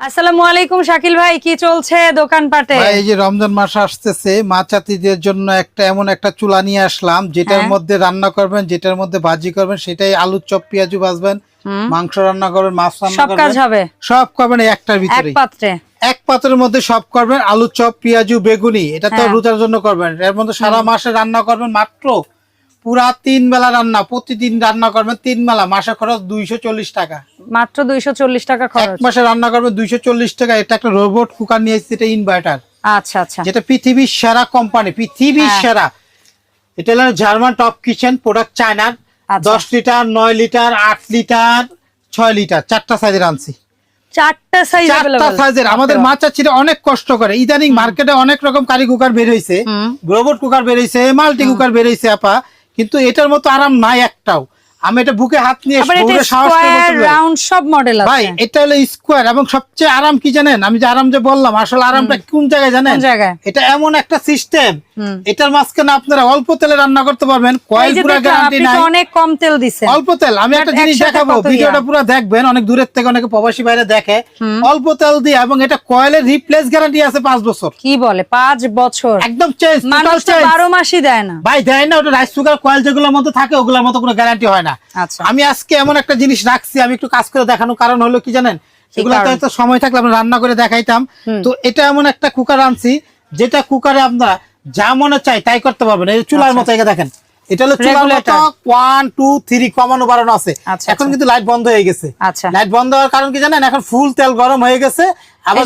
আসসালামু আলাইকুম শাকিল ভাই কি চলছে দোকানপাটে? এই যে রমজান মাস আসতেছে মাচাতিদের জন্য একটা এমন একটা চুলা নিয়ে আসলাম যেটার হ্যাঁ। মধ্যে রান্না করবেন যেটার মধ্যে ভাজি করবেন সেটাই আলুর চপ পেঁয়াজু ভাজবেন মাংস রান্না করবেন মাছ রান্না সব কাজ হবে? সব করবেন একটার এক ভিতরে পাত্রে? এক পাত্রের মধ্যে সব করবেন আলু চপ পেঁয়াজু বেগুনি এটা তো হ্যাঁ। রোজার জন্য করবেন। এর মধ্যে সারা মাসে রান্না করবেন মাত্র পুরা তিন বেলা রান্না প্রতিদিন রান্না করবেন তিন বেলা মাসে খরচ দুইশো চল্লিশ টাকা। মাত্র দুইশো চল্লিশ টাকা খরচ। মাসে রান্না করবেন দুইশো চল্লিশ টাকা এটা একটা রোবট কুকার নিয়ে এসেছে এটা ইনভার্টার আচ্ছা আচ্ছা। যেটা পৃথিবীর সেরা কোম্পানি পৃথিবীর হ্যাঁ। সেরা। এটা হলো জার্মান টপ কিচেন প্রোডাক্ট চায়নার। দশ লিটার নয় লিটার আট লিটার ছয় লিটার চারটা সাইজের আনছি। চারটা সাইজ চারটা সাইজের আমাদের মা চাচিরা অনেক কষ্ট করে। ইদানিং মার্কেটে অনেক রকম কারি কুকার বের হয়েছে রোবট কুকার বের হয়েছে মাল্টি কুকার বের হয়েছে আপা। কিন্তু এটার মতো আরাম নাই একটাও। আমি এটা বুকে হাত নিয়ে। রাউন্ড সব মডেল ভাই এটা হলো স্কোয়ার এবং সবচেয়ে আরাম কি জানেন? আমি যে আরাম যে বললাম আসলে আরামটা কোন জায়গায় জানেন? এটা এমন একটা সিস্টেম এটার মাঝখানে আপনারা অল্প তেলে রান্না করতে পারবেন কয়েল পুরো গ্যারান্টি নাই। অনেক কম তেল অল্প তেল আমি একটা জিনিস দেখাবো ভিডিওটা পুরো দেখবেন অনেক দূরের থেকে অনেকে প্রবাসী বাইরে দেখে। অল্প তেল দিয়ে এবং এটা কয়েলের রিপ্লেস গ্যারান্টি আছে পাঁচ বছর। কি বলে? পাঁচ বছর। একদম চেঞ্জ টোটাল চেঞ্জ মাসই দেয় না। ভাই দেয় না ওটা রাইস কুকার কয়েল যেগুলোর মধ্যে থাকে ওগুলোর মতো কোনো গ্যারান্টি হয় না। আচ্ছা। আমি আজকে এমন একটা জিনিস রাখছি আমি একটু কাজ করে দেখানোর কারণ হলো কি জানেন? হয়তো সময় থাকলে আমরা রান্না করে দেখাইতাম। তো এটা এমন একটা কুকার আনছি যেটা কুকারে আপনারা যা মনে চাই তাই করতে পারবেন। এই চুলার আচ্ছা। মতো একে দেখেন এটা হলো চুলার মতো। ওয়ান টু থ্রি কমানো বাড়ানো আছে। আচ্ছা, এখন। কিন্তু লাইট বন্ধ হয়ে গেছে। আচ্ছা। লাইট বন্ধ হওয়ার কারণ কি জানেন? এখন ফুল তেল গরম হয়ে গেছে। আবার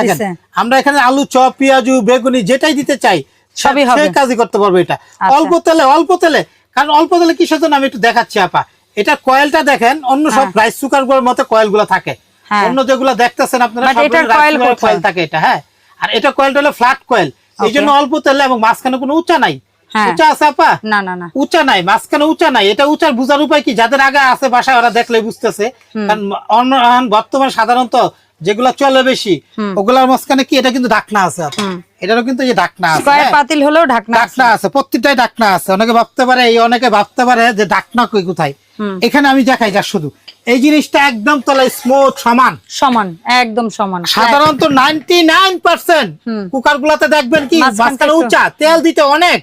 দেখেন আমরা এখানে আলু চপ পেঁয়াজু বেগুনি যেটাই দিতে চাই সবই হবে। কাজই করতে পারব এটা। অল্প তেলে অল্প তেলে কারণ অল্প তেলে কিসের জন্য আমি একটু দেখাচ্ছি আপা? এটা কয়েলটা দেখেন অন্য সব হ্যাঁ। রাইস কুকারগুলোর মতো কয়েলগুলো থাকে। হ্যাঁ। অন্য যেগুলো দেখতেছেন আপনারা? কয়েল থাকে এটা হ্যাঁ। আর এটা কয়েলটা হলো ফ্ল্যাট কয়েল। এই জন্য অল্প তেলে এবং মাঝখানে কোনো উঁচা নাই। হ্যাঁ। উঁচা আছে আপা? না না না। উঁচা নাই মাঝখানে উঁচা নাই। এটা উঁচার বুঝার উপায় কি? যাদের আগে আছে বাসায় ওরা দেখলে বুঝতেছে। কারণ অন্য বর্তমানে সাধারণত যেগুলা চলে বেশি ওগুলার মাঝখানে কি? এটা কিন্তু ঢাকনা আছে আপা। এটারও কিন্তু যে ঢাকনা আছে স্কোয়ার হ্যাঁ? পাতিল হলেও ঢাকনা ঢাকনা আছে। প্রত্যেকটাই ঢাকনা আছে। অনেকে ভাবতে পারে এই অনেকে ভাবতে পারে যে ঢাকনা কই কোথায়? এখানে আমি দেখাই যা শুধু। এই জিনিসটা একদম তলায় স্মুথ সমান। সমান একদম সমান। সাধারণত নাইনটি নাইন পার্সেন্ট হুম। কুকার গুলাতে দেখবেন কি মাঝখানে উঁচা তেল দিতে অনেক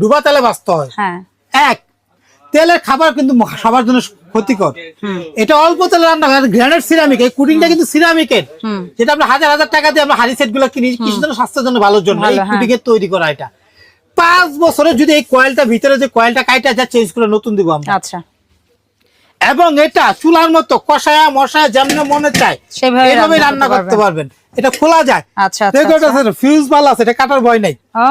ডুবা তেলে বাঁচতে হয়। হ্যাঁ। এক তেলের খাবার কিন্তু সবার জন্য ক্ষতিকর। এটা অল্প তেলে রান্না হয় গ্রানাইট সিরামিক এই কুটিংটা কিন্তু সিরামিকের। যেটা আমরা হাজার হাজার টাকা দিয়ে আমরা হাড়ি সেটগুলো কিনি কিছু জন্য স্বাস্থ্যের জন্য ভালোর জন্য এই হ্যাঁ। কুটিং এর তৈরি করা এটা। পাঁচ বছরে যদি এই কয়েলটা ভিতরে যে কয়েলটা কাইটা যা চেঞ্জ করে নতুন দিব আমরা। আচ্ছা। এবং এটা চুলার মতো কষায়া মশায়া যেমন মনে চায় সেভাবে রান্না করতে পারবেন। এটা খোলা যায়। আচ্ছা আচ্ছা ফিউজ ভালো আছে এটা কাটার ভয় নাই। ও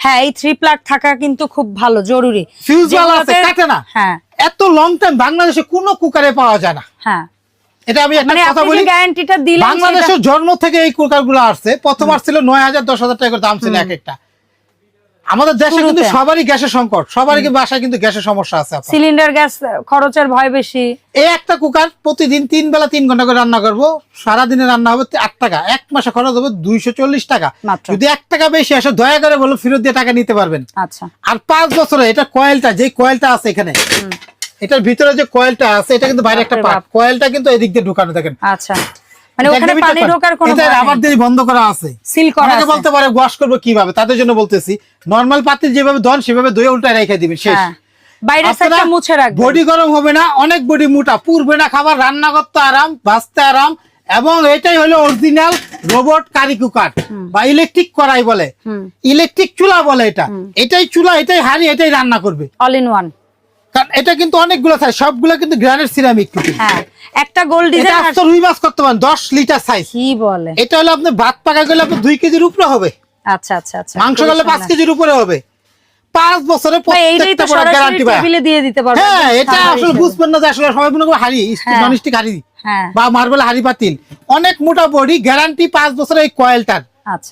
হ্যাঁ এই থ্রি প্লাট থাকা কিন্তু খুব ভালো জরুরি। ফিউজ ভালো আছে কাটে না। হ্যাঁ। এত লং টাইম বাংলাদেশে কোনো কুকারে পাওয়া যায় না। হ্যাঁ। এটা আমি একটা মানে কথা বলি গ্যারান্টিটা বাংলাদেশের জন্ম থেকে এই কুকারগুলো আসছে। প্রথম আসছিল নয় হাজার দশ হাজার টাকা দাম ছিল এক একটা। আমাদের দেশে কিন্তু সবারই গ্যাসের সংকট সবারই বাসায় কিন্তু গ্যাসের সমস্যা আছে। সিলিন্ডার গ্যাস খরচের ভয় বেশি। এই একটা কুকার প্রতিদিন তিন বেলা তিন ঘণ্টা করে রান্না করব সারাদিনে রান্না হবে আট টাকা এক মাসে খরচ হবে দুইশো চল্লিশ টাকা। যদি এক টাকা বেশি আসে দয়া করে বলো ফেরত দিয়ে টাকা নিতে পারবেন। আচ্ছা। আর পাঁচ বছরে এটা কয়েলটা যে কয়েলটা আছে এখানে এটার ভিতরে যে কয়েলটা আছে এটা কিন্তু বাইরে একটা পার্ট কয়েলটা কিন্তু এদিক দিয়ে ঢুকানো দেখেন। আচ্ছা। মানে ওখানে পানি ঢোকার কোনো এটা রাবার দিয়ে বন্ধ করা আছে। সিল করা আছে। বলতে পারে ওয়াশ করব কীভাবে? তাদের জন্য বলতেছি নর্মাল পাতিল যেভাবে ধন সেভাবে উল্টায় রেখে দিবেন শেষ। হ্যাঁ। বাইরের সাইডটা মুছে রাখবেন। বডি গরম হবে না অনেক বডি মোটা পুরবে না খাবার রান্না করতে আরাম ভাজতে আরাম এবং এটাই হলো অরিজিনাল রোবট কারি কুকার বা ইলেকট্রিক কড়াই বলে। ইলেকট্রিক চুলা বলে এটা। এটাই চুলা এটাই হাড়ি এটাই রান্না করবে। অল ইন ওয়ান কারণ এটা কিন্তু অনেকগুলো থাকে সবগুলো কিন্তু গ্রানাইট সিরামিক হ্যাঁ একটা এটা ডিজাইন আস্ত রুই মাছ করতে পারেন দশ লিটার সাইজ কি বলে? এটা হলো আপনি ভাত পাকা গেলে আপনি দুই কেজির উপরে হবে। আচ্ছা আচ্ছা আচ্ছা মাংস গেলে পাঁচ সুন্দর। কেজির উপরে হবে। পাঁচ বছরে প্রত্যেকটা প্রোডাক্ট গ্যারান্টি পায়। টেবিলে দিয়ে দিতে পারবেন। হ্যাঁ এটা খাবার আসলে বুঝবেন না যে আসলে সবাই মনে করে হাড়ি হ্যাঁ। ননস্টিক হাড়ি। হ্যাঁ। বা মার্বেল হাড়ি পাতিল। অনেক মোটা বডি গ্যারান্টি পাঁচ বছরের এই কয়েলটার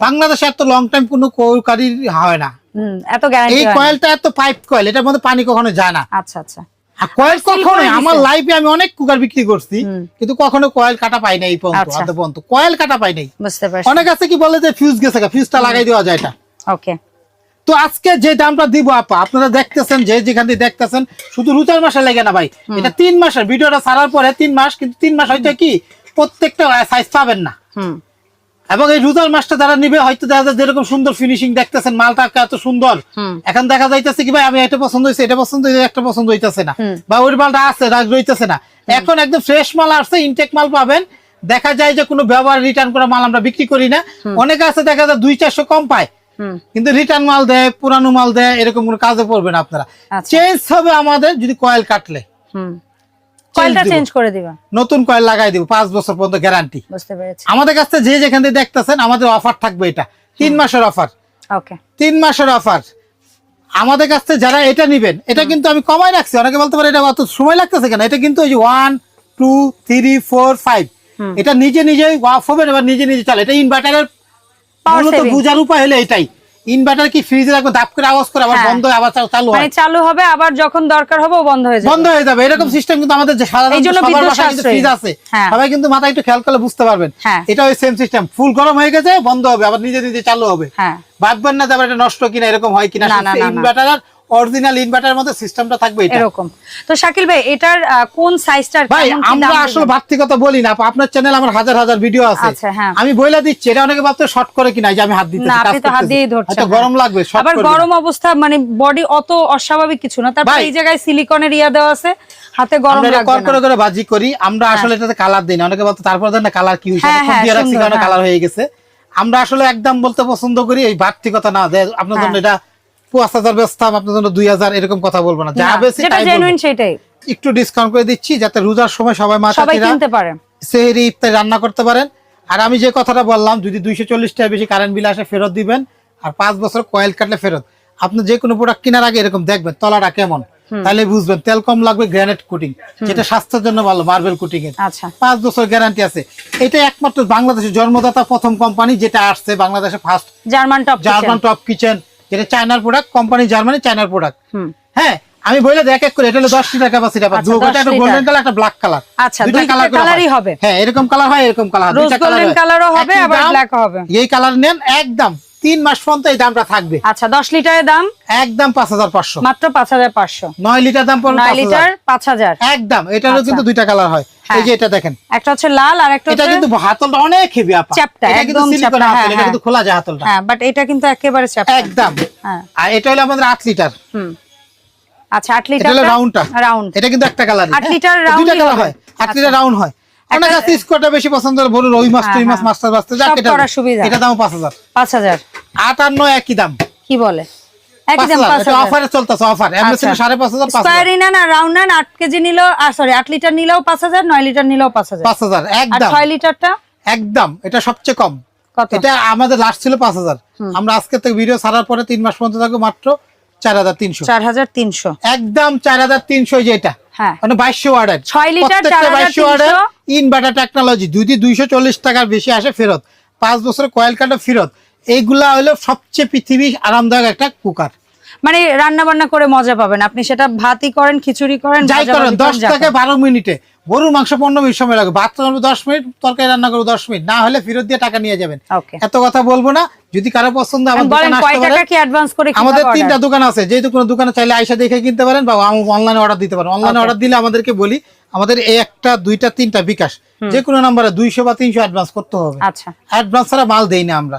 বাংলাদেশে এত লং টাইম কোনো কয়েলকারী হয় না। এত গ্যারান্টি এই কয়েলটা এত পাইপ কয়েল এটার মধ্যে পানি কখনো যায় না। আচ্ছা আচ্ছা। কয়েল কখনো আমার। লাইফে আমি অনেক কুকার বিক্রি করছি কিন্তু কখনো কয়েল কাটা পাই নাই পর্যন্ত আচ্ছা। কয়েল কাটা পাই নাই। অনেক আছে কি বলে যে ফিউজ গেছে ফিউজটা লাগাই দেওয়া যায় এটা। ওকে। তো আজকে যে দামটা দিব আপা আপনারা দেখতেছেন যে যেখান থেকে দেখতেছেন শুধু রুচার মাসে লেগে না ভাই। এটা তিন মাসের ভিডিওটা ছাড়ার পরে তিন মাস কিন্তু তিন মাস হয়তো কি প্রত্যেকটা সাইজ পাবেন না। এবং এই রুদার মাছটা যারা নিবে হয়তো দেখা যায় যেরকম সুন্দর ফিনিশিং দেখতেছেন মালটা এত সুন্দর। এখন দেখা যাইতেছে কি ভাই আমি এটা পছন্দ হয়েছে এটা পছন্দ হয়েছে একটা পছন্দ হইতেছে না। বা ওই মালটা আছে রাগ রইতেছে না। এখন একদম ফ্রেশ মাল আসছে ইনটেক মাল পাবেন। দেখা যায় যে কোনো ব্যবহার রিটার্ন করা মাল আমরা বিক্রি করি না। অনেকে আছে দেখা যায় দুই চারশো কম পায়। কিন্তু রিটার্ন মাল দেয় পুরানো মাল দেয় এরকম কোনো কাজে পড়বে না আপনারা। আচ্ছা। চেঞ্জ হবে আমাদের যদি কয়েল কাটলে। কয়েলটা চেঞ্জ করে দিবা। নতুন কয়েল লাগাই দিব পাঁচ বছর পর্যন্ত গ্যারান্টি বুঝতে পেরেছি। আমাদের কাছে যে যেখান থেকে দেখতেছেন আমাদের অফার থাকবে এটা। তিন মাসের অফার ওকে তিন মাসের অফার আমাদের কাছ যারা এটা নিবেন এটা কিন্তু আমি কমাই রাখছি। অনেকে বলতে পারে এটা অত সময় লাগতেছে কেন? এটা কিন্তু ওই যে one two three four five এটা নিজে নিজেই ওয়াফ হবে এবার নিজে নিজে চলে। এটা ইনভার্টারের মূলত saving। উপায় হলে এটাই। ইনভার্টার কি ফ্রিজে রাখব দাপ করে আওয়াজ করে আবার হ্যাঁ। বন্ধ হয়ে আবার চালু মানে হয় চালু হবে আবার যখন দরকার হবে বন্ধ হয়ে যাবে। বন্ধ হয়ে যাবে। এরকম সিস্টেম কিন্তু আমাদের যে সাধারণত সবার বাসায় কিন্তু ফ্রিজ আছে। হ্যাঁ। সবাই কিন্তু মাথা একটু খেয়াল করলে বুঝতে পারবেন। হ্যাঁ। এটা ওই সেম সিস্টেম ফুল গরম হয়ে গেছে বন্ধ হবে আবার নিজে নিজে চালু হবে। হ্যাঁ। ভাববেন না যে আবার এটা নষ্ট কিনা এরকম হয় কিনা না, না, না, না। ইনভার্টার অরিজিনাল ইনভার্টারের মধ্যে সিস্টেমটা থাকবে এটা। এরকম। তো শাকিল ভাই এটার কোন সাইজটার ভাই আমরা আসলে বাড়তি কথা বলি না আপনার চ্যানেল আমার হাজার হাজার ভিডিও আছে। আচ্ছা, হ্যাঁ। আমি বইলা দিচ্ছি এটা অনেকে ভাবতে শর্ট করে কিনা যে আমি হাত দিতে না আপনি তো হাত দিয়েই ধরছেন হ্যাঁ। গরম লাগবে আবার গরম অবস্থা মানে বডি অত অস্বাভাবিক কিছু না। তারপর এই জায়গায় সিলিকনের ইয়া দেওয়া আছে হাতে গরম আমরা লাগবে কর করে করে বাজি করি আমরা আসলে এটাতে কালার দিই না। অনেকে বলতো তারপর দেন না কালার কি হ্যাঁ, ফোন হ্যাঁ, দিয়ে রাখছি কারণে হ্যাঁ। কালার হয়ে গেছে। আমরা আসলে একদম বলতে পছন্দ করি এই বাড়তি কথা না আপনার জন্য হ্যাঁ। এটা পাঁচ হাজার বেচতাম আপনার জন্য দুই হাজার এরকম কথা বলব না। যা বেশি সেটাই। একটু ডিসকাউন্ট করে দিচ্ছি যাতে রোজার সময় সবাই সবাই কিনতে পারে। সেহরি ইফতারি রান্না করতে পারেন। আর আমি যে কথাটা বললাম যদি দুইশো চল্লিশ টাকা বেশি কারেন্ট বিল আসে ফেরত দিবেন। আর পাঁচ বছর কয়েল কাটলে ফেরত। আপনি যে কোনো প্রোডাক্ট কেনার আগে এরকম দেখবেন তলাটা কেমন। তাহলে বুঝবেন তেল কম লাগবে গ্রানাইট কোটিং যেটা স্বাস্থ্যের জন্য ভালো মার্বেল কোটিং এর। আচ্ছা। পাঁচ বছর গ্যারান্টি আছে। এটা একমাত্র বাংলাদেশের জন্মদাতা প্রথম কোম্পানি যেটা আসছে বাংলাদেশে first German top German top kitchen যেটা চায়নার প্রোডাক্ট কোম্পানি জার্মানি চায়নার প্রোডাক্ট হ্যাঁ আমি বলে দেখ এক এক করে এটা হলো দশটি টাকা বা দুটো একটা। গোল্ডেন কালার একটা ব্ল্যাক কালার আচ্ছা, দুইটা কালারই হবে। হ্যাঁ এরকম কালার হয় এরকম কালার Rose কালার কালারও হবে, আবার ব্ল্যাক হবে। এই কালার নেন একদম। তিন মাস পর্যন্ত এই দামটা থাকবে। আচ্ছা দশ লিটারের দাম? একদম পাঁচ হাজার পাঁচশো। মাত্র পাঁচ হাজার পাঁচশো। নয় লিটার দাম পড়বে নয় লিটার পাঁচ হাজার। একদম এটারও আচ্ছা। কিন্তু দুইটা কালার হয়। হ্যাঁ। এই যে এটা দেখেন। একটা হচ্ছে লাল আর একটা এটা কিন্তু হাতলটা অনেক হেভি আপা। চ্যাপ্টা, একদম চ্যাপ্টা, হ্যাঁ, এটা হ্যাঁ। কিন্তু খোলা যায় হাতলটা। হ্যাঁ বাট এটা কিন্তু একেবারে চ্যাপ্টা। একদম। আর এটা হলো আমাদের লিটার। হুম। আচ্ছা আট লিটার রাউন্ডটা রাউন্ড এটা কিন্তু একটা কালার লিটার দুইটা কালার হয়। আট আচ্ছা। লিটার রাউন্ড হয়। অনেক আছে স্কোয়ারটা বেশি পছন্দ করে বলুন ওই মাছ হ্যাঁ, তুই মাছ হ্যাঁ। বাঁচতে যাক সব এটা সুবিধা। এটা দাম পাঁচ হাজার। পাঁচ হাজার। আট আর নয় একই দাম। কি বলে? একদম পাঁচ এটা হাজার। অফারে চলতেছে অফার সাড়ে পাঁচ হাজার পাঁচ হাজার। স্কোয়ারই রাউন্ড নেন আট কেজি নিলেও সরি আট লিটার নিলেও পাঁচ হাজার নয় লিটার নিলেও পাঁচ হাজার। পাঁচ হাজার আর একদম। ছয় লিটারটা? একদম। এটা সবচেয়ে কম। এটা আমাদের লাস্ট ছিল পাঁচ হাজার। আমরা আজকে থেকে ভিডিও ছাড়ার পরে তিন মাস পর্যন্ত থাকব মাত্র চার হাজার তিনশো। চার হাজার তিনশো। একদম চার হাজার তিনশো যেটা হ্যাঁ। মানে বাইশশো ওয়ার্ডের। ছয় লিটার, প্রত্যেকটা 4,300 বাইশশো ওয়ার্ডের ইনভার্টার টেকনোলজি, যদি দুইশো চল্লিশ টাকার বেশি আসে ফেরত, পাঁচ বছরের কয়েল কাটা ফেরত, এইগুলা হলো সবচেয়ে পৃথিবীর আরামদায়ক একটা কুকার। মানে রান্না বান্না করে মজা পাবেন। আপনি সেটা ভাতই করেন খিচুড়ি করেন যাই করেন দশ থেকে। বারো মিনিটে। গরুর মাংস পনেরো মিনিট সময় লাগবে ভাত রান্নাবো দশ মিনিট তরকারি রান্না করব দশ মিনিট। না হলে ফেরত দিয়ে টাকা নিয়ে যাবেন। এত কথা বলব না। যদি কারও পছন্দ আমাদের তিনটা দোকান আছে। যেহেতু কোনো দোকানে চাইলে আইসা দেখে কিনতে পারেন বা অনলাইনে অর্ডার দিতে পারেন। অনলাইনে অর্ডার দিলে আমাদেরকে বলি আমাদের এই একটা দুইটা তিনটা বিকাশ। যে কোনো নাম্বারে দুইশো বা তিনশো অ্যাডভান্স করতে হবে। আচ্ছা। অ্যাডভান্স ছাড়া মাল দেই না আমরা।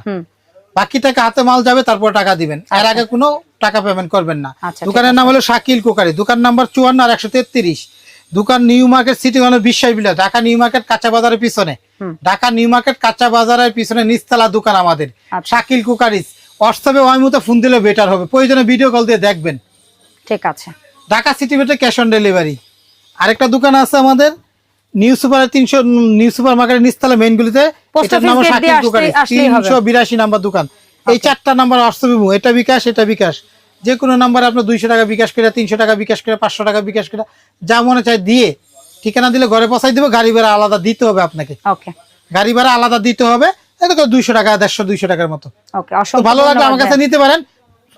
বাকি টাকা হাতে মাল যাবে তারপর টাকা দিবেন। এর আগে কোনো টাকা পেমেন্ট করবেন না। আচ্ছা, দোকানের নাম হলো শাকিল কুকারি। দোকান নাম্বার চুয়ান্ন আর একশো তেত্রিশ। দোকান নিউ মার্কেট সিটি কর্নার বিশ্বাস বিলা ঢাকা নিউ মার্কেট কাঁচা বাজারের পিছনে। ঢাকা নিউ মার্কেট কাঁচা বাজারের পিছনে নিচতলা দোকান আমাদের। আচ্ছা। শাকিল কুকারিস হোয়াটসঅ্যাপে ওই মতো ফোন দিলে বেটার হবে। প্রয়োজনে ভিডিও কল দিয়ে দেখবেন। ঠিক আছে। Dhaka city metro cash on delivery আরেকটা দোকান আছে আমাদের নিউ সুপার তিনশো নিউ সুপার মার্কেটের নিচতলা মেইনগুলিতে এটার নাম শাকিল কুকারি। তিনশো বিরাশি নাম্বার দোকান। এই চারটা নাম্বার হোয়াটসঅ্যাপে এটা বিকাশ এটা বিকাশ। যে কোনো নাম্বারে আপনার দুইশো টাকা বিকাশ করে তিনশো টাকা বিকাশ করে পাঁচশো টাকা বিকাশ করে যা মনে চায় দিয়ে ঠিকানা দিলে ঘরে পৌঁছাই দিব গাড়ি ভাড়া আলাদা দিতে হবে আপনাকে। গাড়ি ভাড়া আলাদা দিতে হবে দুইশো টাকা দেড়শো দুইশো টাকার মতো। ভালো লাগলে আমার কাছে নিতে পারেন।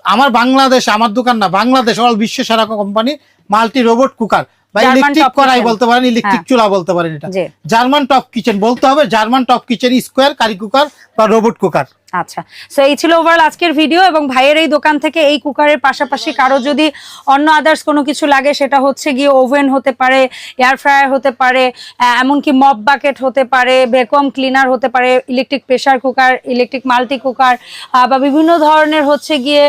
আমার বাংলাদেশ আমার দোকান না বাংলাদেশ অল বিশ্ব সারা কোম্পানি মাল্টি রোবট কুকার বা ইলেকট্রিক কড়াই বলতে পারেন ইলেকট্রিক হ্যাঁ। চুলা বলতে পারেন এটা। জার্মান টপ কিচেন বলতে হবে German top kitchen square curry cooker বা রোবট কুকার আচ্ছা সো এই ছিল ওভারঅল আজকের ভিডিও এবং ভাইয়ের এই দোকান থেকে এই কুকারের পাশাপাশি কারও যদি অন্য আদার্স কোনো কিছু লাগে, সেটা হচ্ছে গিয়ে ওভেন হতে পারে এয়ার ফ্রায়ার হতে পারে এমনকি মপ বাকেট হতে পারে ভ্যাকুয়াম ক্লিনার হতে পারে electric pressure cooker electric multi cooker বা বিভিন্ন ধরনের হচ্ছে গিয়ে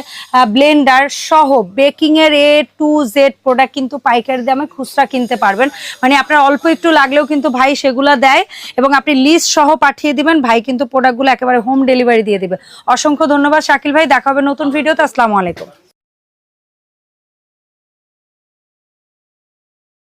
ব্লেন্ডার সহ বেকিং এর এ টু জেড প্রোডাক্ট কিন্তু পাইকারি দামে খুচরা কিনতে পারবেন। মানে আপনার অল্প একটু লাগলেও কিন্তু ভাই সেগুলো দেয় এবং আপনি লিস্ট সহ পাঠিয়ে দিবেন, ভাই কিন্তু প্রোডাক্টগুলো একেবারে হোম ডেলিভারি দিয়ে দিবে। অসংখ্য ধন্যবাদ শাকিল ভাই। দেখা হবে নতুন ভিডিওতে। আসসালামু আলাইকুম।